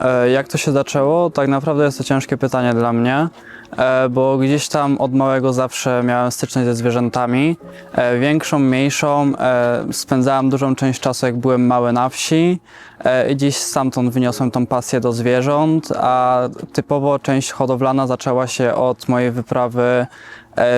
E, Jak to się zaczęło? Tak naprawdę jest to ciężkie pytanie dla mnie, e, bo gdzieś tam od małego zawsze miałem styczność ze zwierzętami. E, Większą, mniejszą. Spędzałem dużą część czasu, jak byłem mały na wsi i gdzieś stamtąd wyniosłem tą pasję do zwierząt, a typowo część hodowlana zaczęła się od mojej wyprawy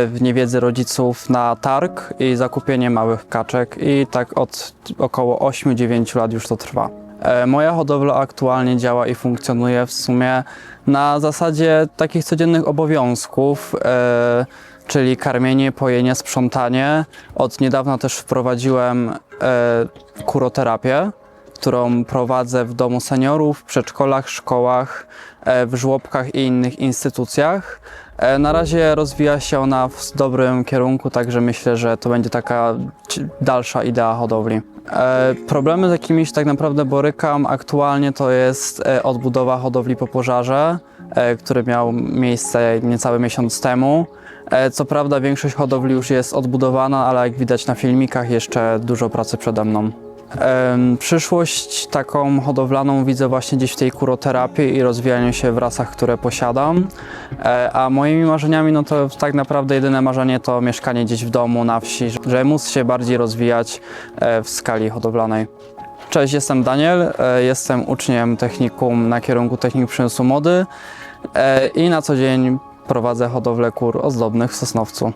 w niewiedzy rodziców na targ i zakupienie małych kaczek i tak od około 8-9 lat już to trwa. E, Moja hodowla aktualnie działa i funkcjonuje w sumie na zasadzie takich codziennych obowiązków, e, czyli karmienie, pojenie, sprzątanie. Od niedawna też wprowadziłem e, kuroterapię, którą prowadzę w domu seniorów, w przedszkolach, szkołach, e, w żłobkach i innych instytucjach. E, Na razie rozwija się ona w dobrym kierunku, także myślę, że to będzie taka dalsza idea hodowli. E, Problemy, z jakimi się tak naprawdę borykam aktualnie, to jest odbudowa hodowli po pożarze, który miał miejsce niecały miesiąc temu. Co prawda większość hodowli już jest odbudowana, ale jak widać na filmikach jeszcze dużo pracy przede mną. Przyszłość taką hodowlaną widzę właśnie gdzieś w tej kuroterapii i rozwijaniu się w rasach, które posiadam. E, A moimi marzeniami, no to tak naprawdę jedyne marzenie to mieszkanie gdzieś w domu, na wsi, żeby móc się bardziej rozwijać e, w skali hodowlanej. Cześć, jestem Daniel, e, jestem uczniem technikum na kierunku technik przemysłu mody i na co dzień prowadzę hodowlę kur ozdobnych w Sosnowcu.